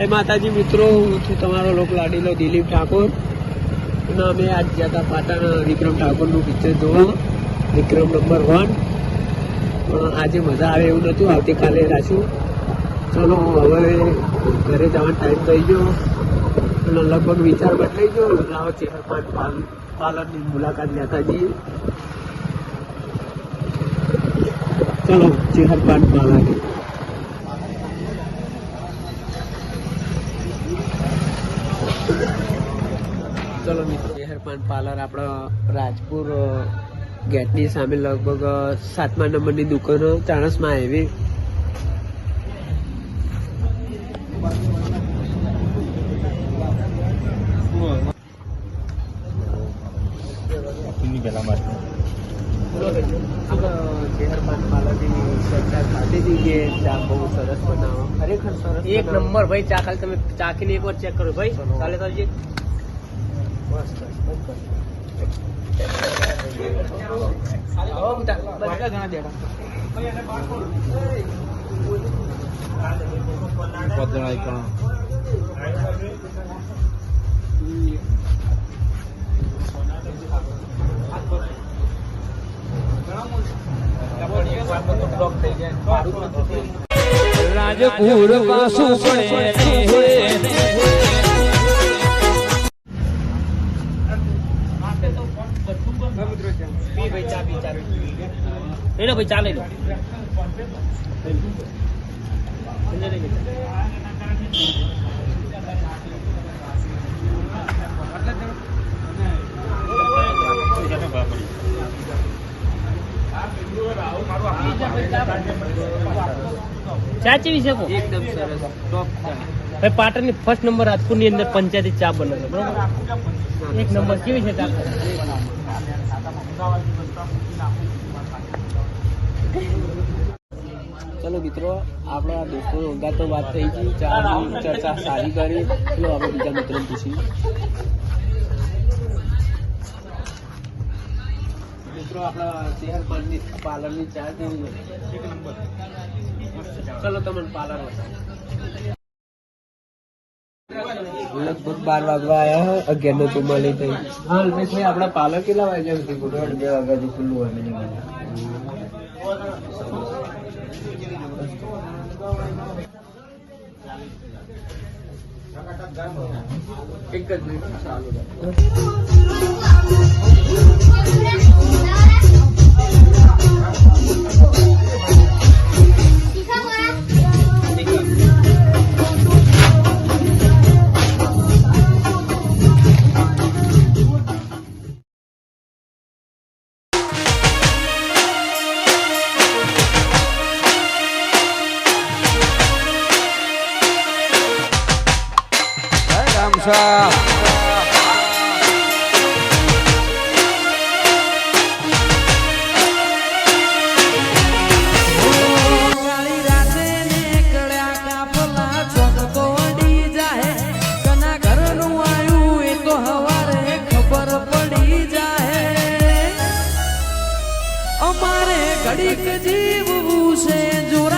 જય માતાજી મિત્રો, હું છું તમારો લોક લાડીલો દિલીપ ઠાકોર. અને અમે આજ ગયા હતા પાટણ વિક્રમ ઠાકોરનું પિક્ચર જોવા. વિક્રમ નંબર વન આજે મજા આવે એવું નહોતું, આવતીકાલે રાખ્યું ચલો, હવે ઘરે જવાનો ટાઈમ થઈ ગયો. અને લગભગ વિચાર બદલાઈ ગયો. લાવો ચેહરપાન પાલ, પાર્લરની મુલાકાત લેતા જઈએ. ચલો ચેહરપાન પાર્લર ચલો મિત્રો. હેરપાન પાર્લર આપણા રાજપુર ગેટની સામે લગભગ સાતમા નંબરની દુકાનો ચાણસમાં આવી. ચેહરપાન પાર્લરની ચર્ચા થતી ચા સરસ બનાવો. ખરેખર એક નંબર ભાઈ ચા ખાલી તમે ચાખીને એક વાર ચેક કરો. ભાઈ ચાલે. ચાલે ચાલજે બસ, બસ, બસ, બસ. હો બેટા, બધા ઘણા દેડા રાજપુર પાછું પડે લઈ લો ભાઈ ચા લઈ લો. ચાચી વિશે એકદમ સરસ ભાઈ પાટણની ફર્સ્ટ નંબર રાજપુરની અંદર પંચાયતી ચા બનાવે એક નંબર કેવી છે ચા? ચલો મિત્રો, આપણા દોસ્તો અંગા તો વાત થઈ ગઈ ચાની ચર્ચા સારી કરી. ચલો, આપણે બીજા મિત્રો પૂછીએ. મિત્રો, આપણા શહેર પાલની પાર્લરની ચા કેવી? ચલો, તમને પાર્લર લગભગ બાર વાગવા આવ્યા અગિયાર નો તું મળી થઈ. હા ભાઈ આપણા પાર્લર કેટલા વાગ્યા સુધી ખુલ્લું બે વાગ્યા સુધી ખુલ્લું હોય એક જ મિનિટ ચાલુ અમારે ઘડીક જીવવું છે